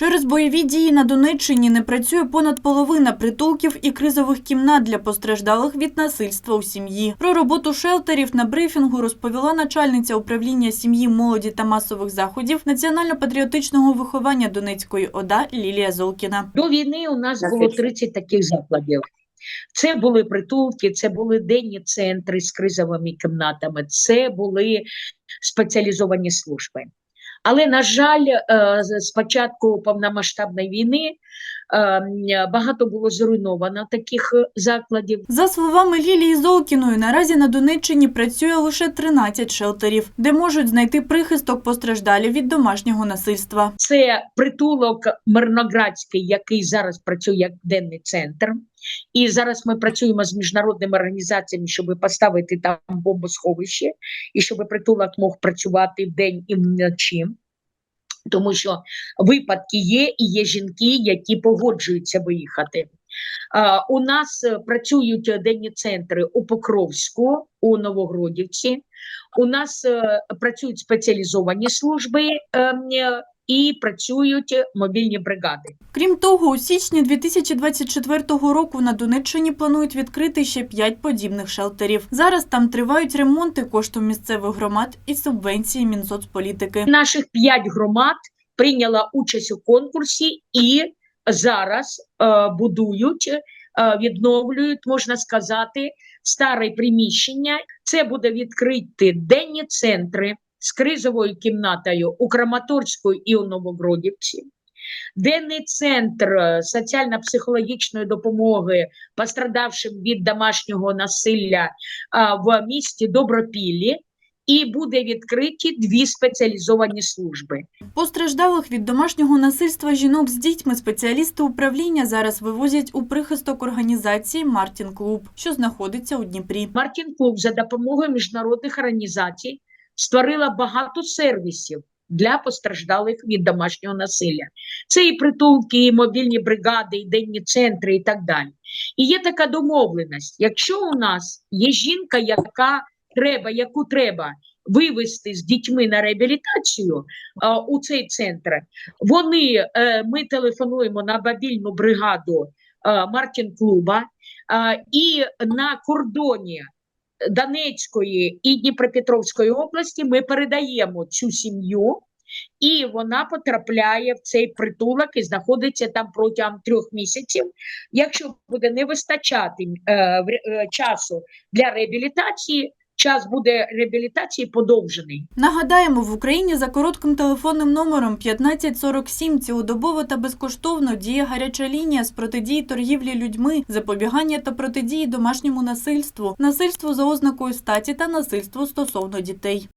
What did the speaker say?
Через бойові дії на Донеччині не працює понад половина притулків і кризових кімнат для постраждалих від насильства у сім'ї. Про роботу шелтерів на брифінгу розповіла начальниця управління сім'ї, молоді та масових заходів національно-патріотичного виховання Донецької ОДА Лілія Золкіна. До війни у нас було точно. 30 таких закладів. Це були притулки, це були денні центри з кризовими кімнатами, це були спеціалізовані служби. Але, на жаль, е, з- початку повномасштабної війни е, багато було зруйновано таких е, закладів. За словами Лілії Золкіної, наразі на Донеччині працює лише 13 шелтерів, де можуть знайти прихисток постраждалі від домашнього насильства. Це притулок Мирноградський, який зараз працює як денний центр. І зараз ми працюємо з міжнародними організаціями, щоб поставити там бомбосховище, і щоб притулок мог працювати вдень і вночі. Тому що випадки є, і є жінки, які погоджуються виїхати. У нас е, працюють денні центри у Покровську, у Новогродівці. У нас е, працюють спеціалізовані служби ем, е, і працюють мобільні бригади. Крім того, у січні 2024 року на Донеччині планують відкрити ще 5 подібних шелтерів. Зараз там тривають ремонти коштом місцевих громад і субвенції Мінсоцполітики. Наших п'ять громад прийняла участь у конкурсі і зараз е, будують, е, відновлюють, можна сказати, старе приміщення. Це буде відкриті денні центри з кризовою кімнатою у Краматорську і у Новогродівці. Денний центр е, соціально-психологічної допомоги пострадавшим від домашнього насилля в місті Добропіллі, і буде відкриті дві спеціалізовані служби. Постраждалих від домашнього насильства жінок з дітьми спеціалісти управління зараз вивозять у прихисток організації Мартін Клуб, що знаходиться у Дніпрі. Мартін Клуб за допомогою міжнародних організацій створила багато сервісів для постраждалих від домашнього насилля. Це і притулки, і мобільні бригади, і денні центри, і так далі. І є така домовленість: якщо у нас є жінка, яка треба, яку треба вивести з дітьми на реабілітацію а, у цей центр, вони е, ми телефонуємо на мобільну бригаду е, Мартін Клуба а, і на кордоні Донецької і Дніпропетровської області ми передаємо цю сім'ю, і вона потрапляє в цей притулок і знаходиться там протягом трьох місяців. Якщо буде не вистачати е, е, часу для реабілітації, час буде реабілітації подовжений. Нагадаємо, в Україні за коротким телефонним номером 1547 цілодобово та безкоштовно діє гаряча лінія з протидії торгівлі людьми, запобігання та протидії домашньому насильству, насильству за ознакою статі та насильству стосовно дітей.